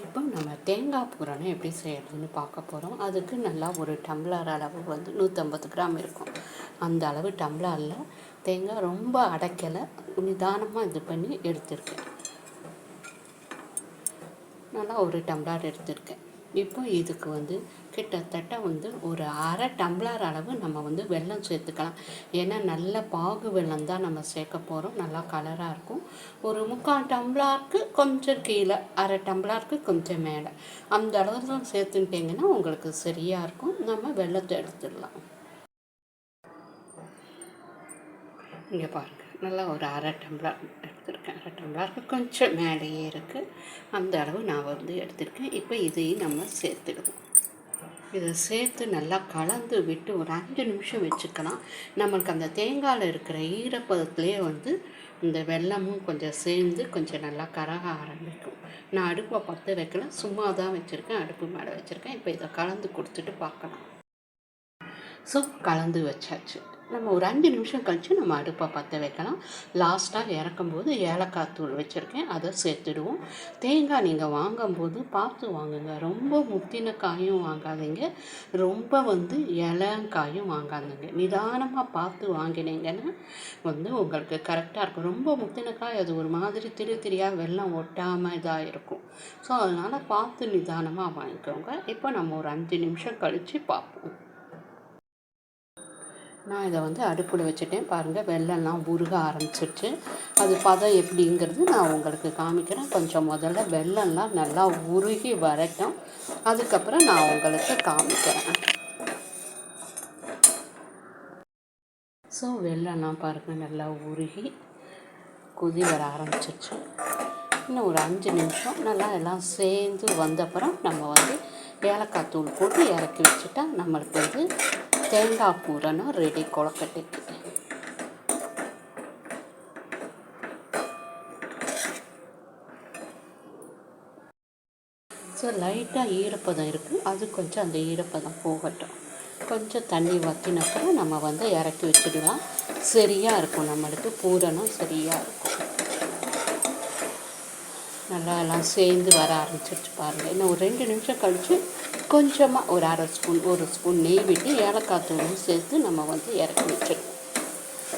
இப்போ நம்ம தேங்காய் பூரணம் எப்படி செய்யறதுன்னு பார்க்க போகிறோம் அதுக்கு நல்லா ஒரு டம்ளர் அளவு வந்து நூற்றம்பது கிராம் இருக்கும். அந்த அளவு டம்ளரில் தேங்காய் ரொம்ப அடைக்கலை. நிதானமாக இது பண்ணி எடுத்திருக்கேன். நல்லா ஒரு டம்ளர் எடுத்திருக்கேன். இப்போ இதுக்கு வந்து கிட்டத்தட்ட வந்து ஒரு அரை டம்ளர் அளவு நம்ம வந்து வெல்லம் சேர்த்துக்கலாம். ஏன்னா நல்ல பாகு வெள்ளம் தான் நம்ம சேர்க்க போகிறோம் நல்லா கலராக இருக்கும். ஒரு முக்கால் டம்ளருக்கு கொஞ்சம் கீழே அரை டம்ளருக்கு கொஞ்சம் மேலே. அந்த அளவு தான் சேர்த்துட்டிங்கன்னா உங்களுக்கு சரியாக இருக்கும். நம்ம வெள்ளத்தை எடுத்துடலாம். இங்கே பாருங்கள் நல்லா ஒரு அரை டம்ளர் எடுத்திருக்கேன். அரை டம்ளருக்கு கொஞ்சம் மேலேயே இருக்குது அந்த அளவு நான் வந்து எடுத்திருக்கேன். இப்போ இதையும் நம்ம சேர்த்துடுவோம் இதை சேர்த்து நல்லா கலந்து விட்டு ஒரு அஞ்சு நிமிஷம் வச்சுக்கலாம். நம்மளுக்கு அந்த தேங்காயில் இருக்கிற ஈரப்பதத்துலேயே வந்து இந்த வெல்லமும் கொஞ்சம் சேர்ந்து கொஞ்சம் நல்லா கரக ஆரம்பிக்கும். நான் அடுப்பை பற்ற வைக்கல சும்மா தான் வச்சுருக்கேன் அடுப்பு மேலே வச்சுருக்கேன். இப்போ இதை கலந்து கொடுத்துட்டு பார்க்கலாம். ஸோ கலந்து வச்சாச்சு. நம்ம ஒரு அஞ்சு நிமிஷம் கழித்து நம்ம அடுப்பை பற்ற வைக்கலாம். லாஸ்ட்டாக இறக்கும்போது ஏலக்காய் தூள் வச்சுருக்கேன். அதை சேர்த்துடுவோம். தேங்காய் நீங்கள் வாங்கும்போது பார்த்து வாங்குங்க. ரொம்ப முத்தின காயும் வாங்காதீங்க. ரொம்ப வந்து இளங்காயும் வாங்காதீங்க. நிதானமாக பார்த்து வாங்கினீங்கன்னா வந்து உங்களுக்கு கரெக்டாக இருக்கும். ரொம்ப முத்தின காய் அது ஒரு மாதிரி திரு திரியாக வெள்ளம் ஒட்டாமல் இதாக இருக்கும். ஸோ அதனால் பார்த்து நிதானமாக வாங்கிக்கோங்க. இப்போ நம்ம ஒரு அஞ்சு நிமிஷம் கழித்து பார்ப்போம். நான் இதை வந்து அடுப்பில் வச்சுட்டேன். பாருங்கள் வெள்ளம்லாம் உருக ஆரம்பிச்சிருச்சு. அது பதம் எப்படிங்கிறது நான் உங்களுக்கு காமிக்கிறேன். கொஞ்சம் முதல்ல வெள்ளம்லாம் நல்லா உருகி வரட்டும். அதுக்கப்புறம் நான் உங்களுக்கு காமிக்கிறேன். ஸோ வெள்ளம்லாம் பாருங்கள் நல்லா உருகி கொதி வர ஆரம்பிச்சிருச்சு. இன்னும் ஒரு அஞ்சு நிமிஷம். நல்லா எல்லாம் சேர்ந்து வந்தப்புறம் நம்ம வந்து ஏலக்காய் தூள் போட்டு இறக்கி வச்சுட்டா நம்மளுக்கு வந்து தேங்காய் பூரணம் ரெடி கொழக்கட்டைக்கு ஸோ லைட்டாக ஈரப்பதம் இருக்குது அது கொஞ்சம் அந்த ஈரப்பதம் போகட்டும் கொஞ்சம் தண்ணி வற்றினப்புறம் நம்ம வந்து இறக்கி வச்சிடலாம் சரியாக இருக்கும் நம்மளுக்கு பூரணம் சரியாக இருக்கும் நல்லா எல்லாம் சேர்ந்து வர ஆரம்பிச்சிருச்சு பாருங்கள் இன்னும் ஒரு ரெண்டு நிமிஷம் கழித்து கொஞ்சமாக ஒரு அரை ஸ்பூன் ஒரு ஸ்பூன் நெய் விட்டு ஏலக்காய் தூளும் சேர்த்து நம்ம வந்து இறக்கி வச்சிடணும்.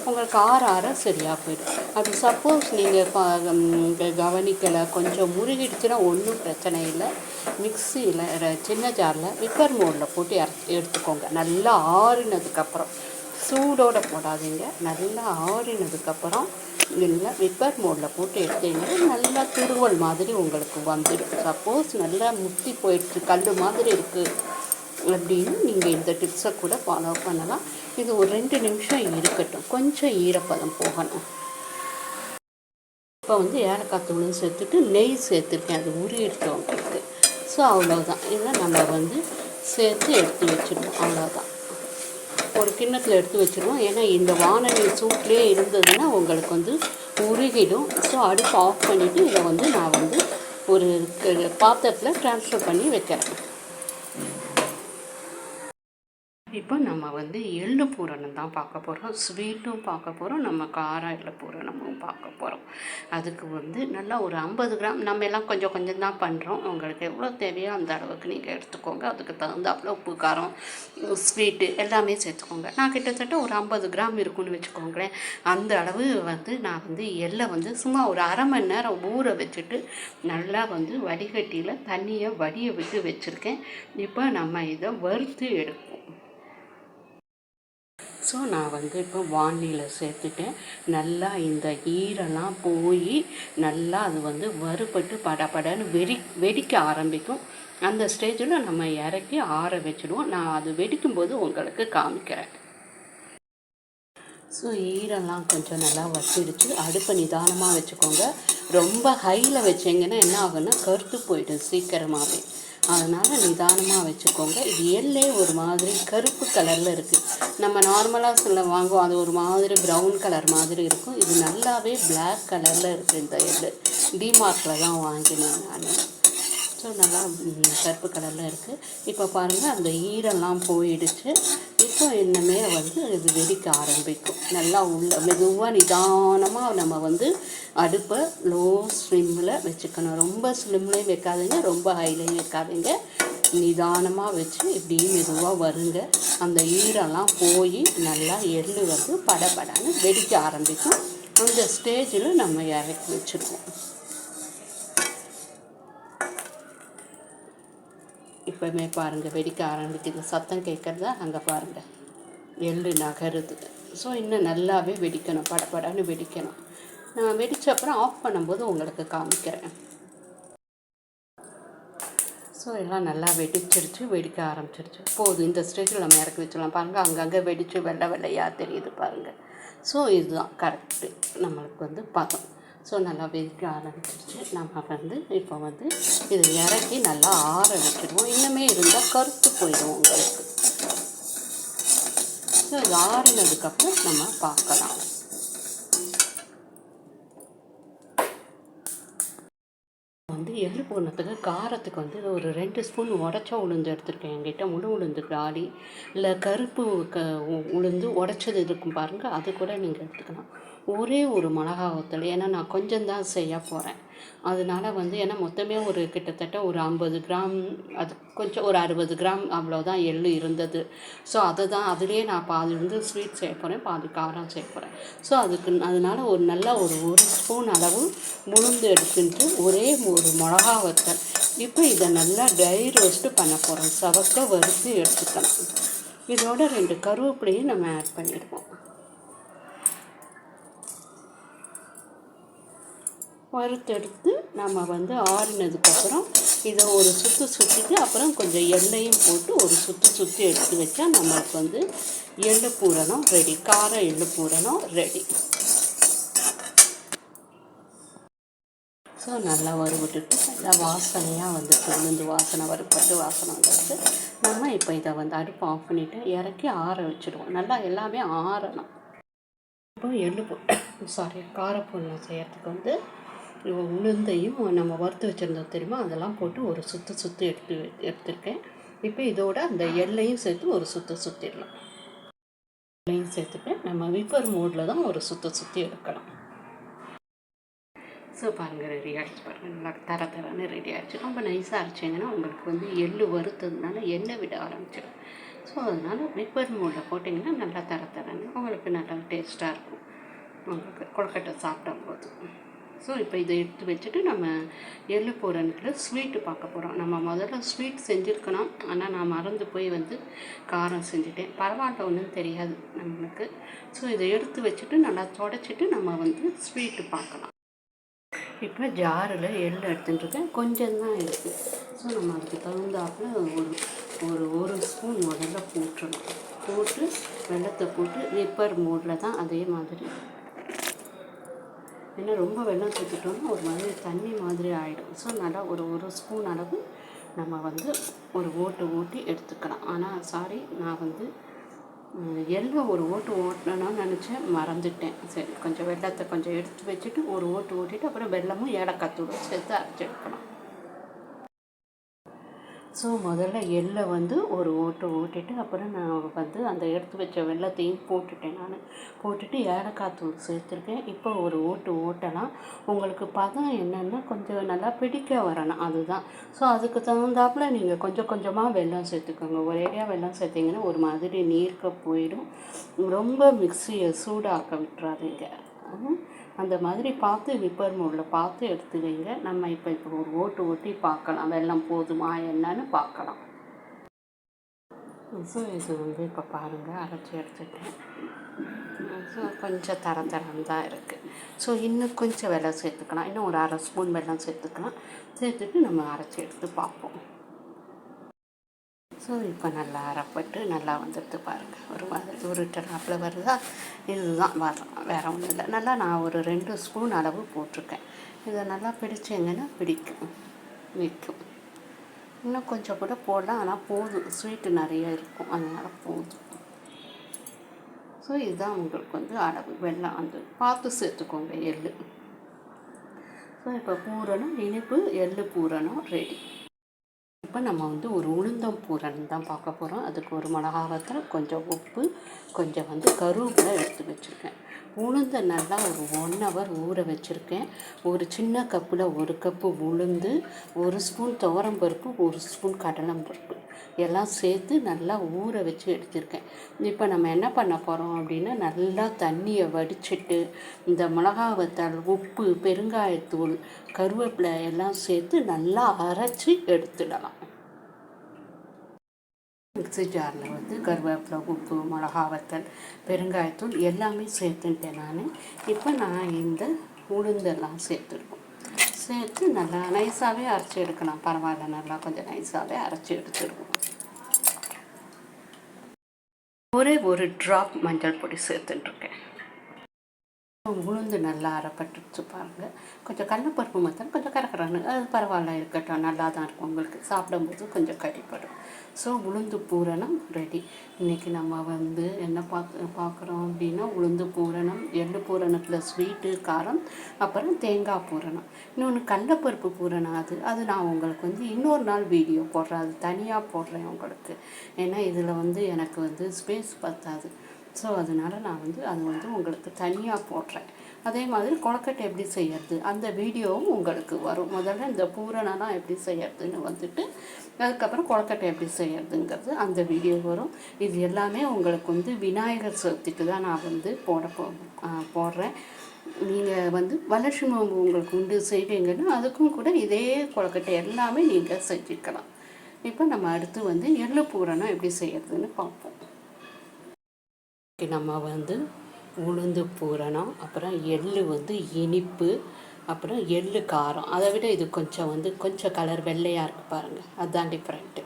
உங்களுக்கு ஆற ஆற சரியாக போயிடும். அது சப்போஸ் நீங்கள் கவனிக்கலை கொஞ்சம் முருகிடுச்சுன்னா ஒன்றும் பிரச்சனை இல்லை. மிக்சியில் சின்ன ஜாரில் விக்கர் மோடில் போட்டு எடுத்துக்கோங்க. நல்லா ஆறினதுக்கப்புறம். சூடோடு போடாதீங்க. நல்லா ஆறினதுக்கப்புறம் இல்லை விப்பர் மோடில் போட்டு எடுத்தீங்கன்னா நல்லா துருவல் மாதிரி உங்களுக்கு வந்துடும். சப்போஸ் நல்லா முத்தி போயிடுச்சு கல் மாதிரி இருக்குது அப்படின்னு நீங்கள் இந்த டிப்ஸை கூட ஃபாலோ பண்ணலாம். இது ஒரு ரெண்டு நிமிஷம் இருக்கட்டும். கொஞ்சம் ஈரப்பதம் போகணும். இப்போ வந்து ஏலக்காய் தூளும் சேர்த்துட்டு நெய் சேர்த்துருக்கேன். அது உருகிடுச்சு உங்களுக்கு. ஸோ அவ்வளோதான் இதை நம்ம வந்து சேர்த்து எடுத்து வச்சுருவோம் அவ்வளோதான் ஒரு கிண்ணத்தில் எடுத்து வச்சுருவோம். ஏன்னா இந்த வானொலி சூட்லேயே இருந்ததுன்னா உங்களுக்கு வந்து உருகிடும். ஸோ அடுப்பு ஆஃப் பண்ணிவிட்டு இதை வந்து நான் வந்து ஒரு பாத்திரத்தில் ட்ரான்ஸ்ஃபர் பண்ணி வைக்கிறேன். இப்போ நம்ம வந்து எள்ளு பூரணம் தான் பார்க்க போகிறோம் ஸ்வீட்டும் பார்க்க போகிறோம் நம்ம கார எள்ளு பூரணமும் பார்க்க போகிறோம் அதுக்கு வந்து நல்லா ஒரு ஐம்பது கிராம் நம்ம எல்லாம் கொஞ்சம் கொஞ்சம் தான் பண்ணுறோம் உங்களுக்கு எவ்வளோ தேவையோ அந்த அளவுக்கு நீங்கள் எடுத்துக்கோங்க. அதுக்கு தகுந்தாப்புல உப்பு காரம் ஸ்வீட்டு எல்லாமே சேர்த்துக்கோங்க. நான் கிட்டத்தட்ட ஒரு ஐம்பது கிராம் இருக்குன்னு வச்சுக்கோங்களேன். அந்த அளவு வந்து நான் வந்து எள்ளை வந்து சும்மா ஒரு அரை மணி நேரம் ஊற வச்சுட்டு நல்லா வந்து வடிகட்டியில் தண்ணியை வடிய விட்டு வச்சுருக்கேன். இப்போ நம்ம இதை வறுத்து எடுப்போம். ஸோ நான் வந்து இப்போ வானிலையில் சேர்த்துட்டேன். நல்லா இந்த ஈரெல்லாம் போய் நல்லா அது வந்து வறுபட்டு படப்படன்னு வெடி வெடிக்க ஆரம்பிக்கும். அந்த ஸ்டேஜில் நம்ம இறக்கி ஆற வச்சுடுவோம். நான் அது வெடிக்கும்போது உங்களுக்கு காமிக்கிறேன். ஸோ ஈரெல்லாம் கொஞ்சம் நல்லா வச்சிடுச்சு அடுப்பை நிதானமாக வச்சுக்கோங்க. ரொம்ப ஹையில் வச்சிங்கன்னா என்ன ஆகுன்னா கருத்து போயிடும் சீக்கிரமாகவே அதனால் நிதானமாக வச்சுக்கோங்க. இது எல்லே ஒரு மாதிரி கருப்பு கலரில் இருக்குது நம்ம நார்மலாக சொல்ல வாங்குவோம். அது ஒரு மாதிரி ப்ரௌன் கலர் மாதிரி இருக்கும். இது நல்லாவே பிளாக் கலரில் இருக்குது இந்த எள்ளு. டிமார்க்கில் தான் வாங்கினேன் நான். ஸோ நல்லா கருப்பு கலரில் இருக்குது இப்போ பாருங்கள் அந்த ஈரெல்லாம் போயிடுச்சு. இப்போ இன்னுமே வந்து இது வெடிக்க ஆரம்பிக்கும். நல்லா உள்ள மெதுவாக நிதானமாக நம்ம வந்து அடுப்பை லோ ஸ்லிம்மில் வச்சுக்கணும். ரொம்ப ஸ்லிம்லேயும் வைக்காதீங்க ரொம்ப ஹைலையும் வைக்காதீங்க. நிதானமாக வச்சு இப்படி மெதுவாக வருங்க. அந்த ஈரெல்லாம் போய் நல்லா எள்ளு வந்து படபடன்னு வெடிக்க ஆரம்பிக்கும். அந்த ஸ்டேஜில் நம்ம இறக்கி வச்சுருக்கோம். இப்போமே பாருங்கள் வெடிக்க ஆரம்பிக்குது. சத்தம் கேட்குறதா அங்கே பாருங்கள் எள்ளு நகருது. ஸோ இன்னும் நல்லாவே வெடிக்கணும் படப்படன்னு வெடிக்கணும். நான் வெடிச்ச அப்புறம் ஆஃப் பண்ணும்போது உங்களுக்கு காமிக்கிறேன். ஸோ எல்லாம் நல்லா வெடிச்சிருச்சு வெடிக்க ஆரம்பிச்சிருச்சு. போதும் இந்த ஸ்டேஜில் நம்ம இறக்கி வச்சிடலாம். பாருங்கள் அங்கங்கே வெடித்து வெள்ளை வெள்ளையாக தெரியுது பாருங்கள் ஸோ இதுதான் கரெக்டு நம்மளுக்கு வந்து பதம். ஸோ நல்லா வெடிக்க ஆரம்பிச்சிருச்சு. நம்ம வந்து இப்போ வந்து இதை இறக்கி நல்லா ஆற வச்சிடுவோம். இன்னுமே இருந்தால் கருத்து போயிடும் உங்களுக்கு. ஸோ இது ஆறினதுக்கப்புறம் நம்ம பார்க்கலாம். வந்து எள்ளு போனதுக்கு காரத்துக்கு வந்து ஒரு ரெண்டு ஸ்பூன் உடச்ச உளுந்து எடுத்துருக்கேன். என்கிட்ட முழு உளுந்து காலி இல்லை கருப்பு க உளுந்து உடச்சது இருக்கும் பாருங்கள் அது கூட நீங்கள் எடுத்துக்கலாம். ஒரே ஒரு மிளகா வத்தல். ஏன்னா நான் கொஞ்சம் தான் செய்ய போகிறேன் அதனால வந்து ஏன்னா மொத்தமே ஒரு கிட்டத்தட்ட ஒரு ஐம்பது கிராம் அது கொஞ்சம் ஒரு அறுபது கிராம் அவ்வளோதான் எள்ளு இருந்தது. ஸோ அதை தான் அதுலேயே நான் பாதி வந்து ஸ்வீட் செய்ய போகிறேன் பாதி காரம் செய்ய போகிறேன் ஸோ அதுக்கு அதனால ஒரு நல்லா ஒரு ஒரு ஸ்பூன் அளவு முழுந்து எடுத்துட்டு ஒரே ஒரு மிளகா வத்தல். இப்போ இதை நல்லா ட்ரை ரோஸ்ட்டு பண்ண போகிறோம் சவக்க வறுத்து எடுத்துக்கலாம். இதோட ரெண்டு கருவேப்பிலையும் நம்ம ஆட் பண்ணிடுவோம். வறுத்தெடுத்து நம்ம வந்து ஆறினதுக்கப்புறம் இதை ஒரு சுற்று சுற்றிட்டு அப்புறம் கொஞ்சம் எண்ணெயும் போட்டு ஒரு சுற்று சுற்றி எடுத்து வச்சா நம்மளுக்கு வந்து எள்ளு பூரணம் ரெடி கார எள்ளு பூரணம் ரெடி ஸோ நல்லா வறுபட்டுட்டு நல்லா வாசனையாக வந்துட்டு உளுந்து வாசனை வறுபட்டு வாசனை வந்துட்டு நம்ம இப்போ இதை வந்து அடுப்பு ஆஃப் பண்ணிவிட்டு இறக்கி ஆற வச்சுடுவோம். நல்லா எல்லாமே ஆறணும். இப்போ எள்ளு சாரி காரப்பொருள் செய்யறதுக்கு வந்து உளுந்தையும் நம்ம வறுத்து வச்சுருந்தோம் தெரியுமா? அதெல்லாம் போட்டு ஒரு சுற்று சுற்றி எடுத்து எடுத்துருக்கேன். இப்போ இதோட அந்த எல்லையும் சேர்த்து ஒரு சுற்று சுற்றிடலாம் எல்லையும் சேர்த்துட்டு நம்ம விப்பர் மோடில் தான் ஒரு சுற்று சுற்றி எடுக்கலாம். ஸோ பாருங்கள் ரெடி ஆகிடுச்சு பாருங்கள் நல்லா தர தரன்னு ரெடி ஆகிடுச்சு ரொம்ப நைஸாக அரைச்சிங்கன்னா உங்களுக்கு வந்து எள்ளு வறுத்ததுனால எண்ணெய் விட ஆரம்பிச்சிடும். ஸோ அதனால் விப்பர் மோடில் போட்டிங்கன்னா நல்லா தர தரன்னு உங்களுக்கு நல்லா டேஸ்ட்டாக இருக்கும். உங்களுக்கு கொழுக்கட்டை சாப்பிடும்போது. ஸோ இப்போ இதை எடுத்து வச்சுட்டு நம்ம எள்ளு பூரணுக்குள்ள ஸ்வீட்டு பார்க்க போகிறோம் நம்ம முதல்ல ஸ்வீட் செஞ்சுருக்கணும். ஆனால் நான் மறந்து போய் வந்து காரம் செஞ்சுட்டேன். பரவாயில்ல ஒன்றும் தெரியாது நம்மளுக்கு ஸோ இதை எடுத்து வச்சுட்டு நல்லா தொடச்சிட்டு நம்ம வந்து ஸ்வீட்டு பார்க்கலாம். இப்போ ஜாரில் எள்ளு எடுத்துட்டுருக்கேன். கொஞ்சம் தான் இருக்குது ஸோ நம்ம அதுக்கு தகுந்தாப்பில் ஒரு ஒரு ஒரு ஸ்பூன் முதல்ல போட்டுடணும் போட்டு வெள்ளத்தை போட்டு நிப்பர் மோடில் தான் அதே மாதிரி ஏன்னா ரொம்ப வெள்ளம் சேர்த்துட்டோம்னா ஒரு மாதிரி தண்ணி மாதிரி ஆகிடும் ஸோ நல்லா ஒரு ஒரு ஸ்பூன் அளவு நம்ம வந்து ஒரு ஓட்டு ஓட்டி எடுத்துக்கலாம். ஆனால் சாரி நான் வந்து ம், ஒரு ஓட்டு ஓட்டணும்னு நினச்சேன். மறந்துட்டேன். சரி கொஞ்சம் வெள்ளத்தை கொஞ்சம் எடுத்து வச்சுட்டு ஒரு ஓட்டு ஓட்டிட்டு அப்புறம் வெள்ளமும் ஏலக்காய் தூளும் சேர்த்து அரைச்சி எடுக்கணும் ஸோ முதல்ல எள்ளை வந்து ஒரு ஓட்டு ஓட்டிட்டு அப்புறம் நான் வந்து அந்த எடுத்து வச்ச வெள்ளத்தையும் போட்டுட்டேன் நான். போட்டுட்டு ஏலக்காய் தூள் சேர்த்துருக்கேன். இப்போ ஒரு ஓட்டு ஓட்டலாம். உங்களுக்கு பதம் என்னென்னா கொஞ்சம் நல்லா பிடிக்க வரணும். அதுதான். ஸோ அதுக்கு தகுந்தாப்புல நீங்கள் கொஞ்சம் கொஞ்சமாக வெள்ளம் சேர்த்துக்கோங்க. ஒரேடியாக வெள்ளம் சேர்த்திங்கன்னா ஒரு மாதிரி நீர்க்க போயிடும். ரொம்ப மிக்சியை சூடாக்க விட்டுறாதீங்க. ம். அந்த மாதிரி பார்த்து விப்பர் மோடில் பார்த்து எடுத்து வைங்க. நம்ம இப்போ இப்போ ஒரு ஓட்டு ஓட்டி பார்க்கலாம். வெள்ளம் போதுமா என்னன்னு பார்க்கலாம். ஸோ இது வந்து இப்போ பாருங்கள் அரைச்சி எடுத்துட்டேன். ஸோ கொஞ்சம் தர தரம் தான் இருக்குது ஸோ இன்னும் கொஞ்சம் வெள்ளம் சேர்த்துக்கலாம். இன்னும் ஒரு அரை ஸ்பூன் வெள்ளம் சேர்த்துக்கலாம். சேர்த்துட்டு நம்ம அரைச்சி எடுத்து பார்ப்போம். ஸோ இப்போ நல்லா அறப்பட்டு நல்லா வந்துடுது பாருங்கள் ஒரு மாதிரி உருட்டலாப்பில் வருதா? இதுதான் வரும் வேறு ஒன்றும் இல்லை. நல்லா நான் ஒரு ரெண்டு ஸ்பூன் அளவு போட்டிருக்கேன். இதை நல்லா பிடிச்சிங்கன்னா பிடிக்கும். நிற்கும் இன்னும் கொஞ்சம் கூட போடலாம். ஆனால் போதும். ஸ்வீட்டு நிறைய இருக்கும். அதனால் போதும். ஸோ இதுதான் உங்களுக்கு வந்து அளவு. வெள்ளம் வந்து பார்த்து சேர்த்துக்கோங்க எள் ஸோ இப்போ பூரணம் இனிப்பு எள் பூரணம் ரெடி. இப்போ நம்ம வந்து ஒரு உளுந்தம் பூரன் தான் பார்க்க போகிறோம் அதுக்கு ஒரு மிளகாவத்தில் கொஞ்சம் உப்பு கொஞ்சம் வந்து கருவேப்பிலை எடுத்து வச்சுருக்கேன். உளுந்தை நல்லா ஒரு ஒன் ஹவர் ஊற வச்சுருக்கேன். ஒரு சின்ன கப்பில் ஒரு கப்பு உளுந்து ஒரு ஸ்பூன் துவரம் பருப்பு ஒரு ஸ்பூன் கடலம் பருப்பு. எல்லாம் சேர்த்து நல்லா ஊற வச்சு எடுத்திருக்கேன். இப்போ நம்ம என்ன பண்ண போகிறோம் அப்படின்னா நல்லா தண்ணியை வடிச்சிட்டு இந்த மிளகா வத்தல் உப்பு பெருங்காயத்தூள் கருவேப்பிலை எல்லாம் சேர்த்து நல்லா அரைச்சி எடுத்துடலாம். மிக்ஸி ஜாரில் வந்து கருவேப்பிலை உப்பு மிளகா வத்தல் பெருங்காயத்தூள் எல்லாமே சேர்த்துட்டேன் நான். இப்போ நான் இந்த உளுந்தெல்லாம் சேர்த்துருக்கோம். சேர்த்து நல்லா நைஸாகவே அரைச்சி எடுக்கலாம். பரவாயில்ல நல்லா கொஞ்சம் நைஸாகவே அரைச்சி எடுத்துருவோம். ஒரே ஒரு ட்ராப் மஞ்சள் பொடி சேர்த்துட்டுருக்கேன். உளுந்து நல்லா அரைப்பட்டுச்சு பாருங்கள் கொஞ்சம் கடலப்பருப்பு மாத்திரம் கொஞ்சம் கறக்கிறாங்க அது பரவாயில்ல இருக்கட்டும். நல்லா தான் இருக்கும் உங்களுக்கு. சாப்பிடும்போது கொஞ்சம் கடிப்படும். ஸோ உளுந்து பூரணம் ரெடி இன்றைக்கி நம்ம வந்து என்ன பார்க்க பார்க்குறோம் அப்படின்னா உளுந்து பூரணம் எள்ளு பூரணத்தில் ஸ்வீட்டு காரம் அப்புறம் தேங்காய் பூரணம். இன்னொன்று கடலப்பருப்பு பூரணம் அது. அது நான் உங்களுக்கு வந்து இன்னொரு நாள் வீடியோ போடுறேன். அது தனியாக போடுறேன் உங்களுக்கு. ஏன்னா இதில் வந்து எனக்கு வந்து ஸ்பேஸ் பத்தாது. ஸோ அதனால் நான் வந்து அது வந்து உங்களுக்கு தனியாக போடுறேன். அதே மாதிரி கொழக்கட்டை எப்படி செய்யறது? அந்த வீடியோவும் உங்களுக்கு வரும். முதல்ல இந்த பூரணம்லாம் எப்படி செய்யறதுன்னு வந்துட்டு அதுக்கப்புறம் கொழக்கட்டை எப்படி செய்யறதுங்கிறது அந்த வீடியோ வரும். இது எல்லாமே உங்களுக்கு வந்து விநாயகர் சதுர்த்திக்கு தான் நான் வந்து போட போ போடுறேன். நீங்கள் வந்து வளர்ச்சி நோம்பு உங்களுக்கு உண்டு செய்வீங்கன்னா அதுக்கும் கூட இதே கொழக்கட்டை எல்லாமே நீங்கள் செஞ்சுக்கலாம். இப்போ நம்ம அடுத்து வந்து எள்ளு பூரணம் எப்படி செய்யறதுன்னு பார்ப்போம். நம்ம வந்து உளுந்து பூரணம் அப்புறம் எள் வந்து இனிப்பு அப்புறம் எள் காரம். அதை விட இது கொஞ்சம் வந்து கொஞ்சம் கலர் வெள்ளையாக இருக்குது பாருங்கள் அதுதான் டிஃப்ரெண்ட்டு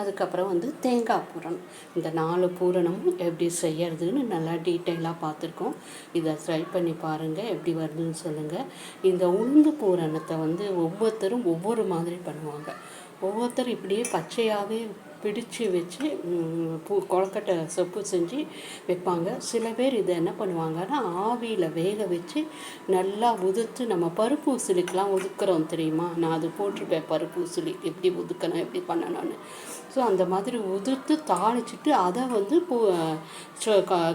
அதுக்கப்புறம் வந்து தேங்காய் பூரணம். இந்த நாலு பூரணமும் எப்படி செய்யறதுன்னு நல்லா டீட்டெயிலாக பார்த்துருக்கோம். இதை ட்ரை பண்ணி பாருங்கள் எப்படி வருதுன்னு சொல்லுங்கள் இந்த உளுந்து பூரணத்தை வந்து ஒவ்வொருத்தரும் ஒவ்வொரு மாதிரி பண்ணுவாங்க. ஒவ்வொருத்தரும் இப்படியே பச்சையாகவே பிடிச்சு வச்சு பூ கொழக்கட்டை சொப்பு செஞ்சு வைப்பாங்க. சில பேர் இதை என்ன பண்ணுவாங்கன்னா ஆவியில் வேக வச்சு நல்லா உதுத்து நம்ம பருப்பு உசிலிக்கெலாம் ஒதுக்குறோம் தெரியுமா? நான் அது போட்டிருப்பேன் பருப்பு உசிலி எப்படி ஒதுக்கணும் எப்படி பண்ணணும்னு. ஸோ அந்த மாதிரி உதிர்த்து தாளிச்சிட்டு அதை வந்து பூ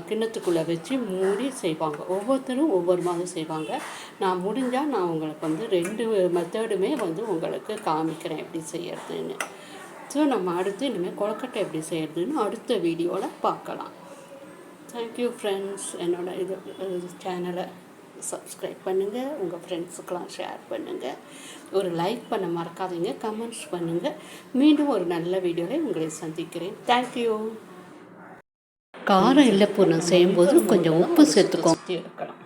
கிண்ணத்துக்குள்ளே வச்சு மூடி செய்வாங்க. ஒவ்வொருத்தரும் ஒவ்வொரு மாதிரி செய்வாங்க. நான் முடிஞ்சால் நான் உங்களுக்கு வந்து ரெண்டு மெத்தடுமே வந்து உங்களுக்கு காமிக்கிறேன் எப்படி செய்யறதுன்னு. ஸோ நம்ம அடுத்து இனிமேல் கொழக்கட்டை எப்படி செய்கிறதுன்னு அடுத்த வீடியோவில் பார்க்கலாம். தேங்க்யூ ஃப்ரெண்ட்ஸ் என்னோட இது சேனலை சப்ஸ்கிரைப் பண்ணுங்கள் உங்கள் ஃப்ரெண்ட்ஸுக்கெலாம் ஷேர் பண்ணுங்கள் ஒரு லைக் பண்ண மறக்காதீங்க. கமெண்ட்ஸ் பண்ணுங்கள் மீண்டும் ஒரு நல்ல வீடியோவில் உங்களை சந்திக்கிறேன். தேங்க்யூ காரம் இல்லை பூர்ணம் செய்யும்போது கொஞ்சம் உப்பு சேர்த்துக்கோ. எடுக்கலாம்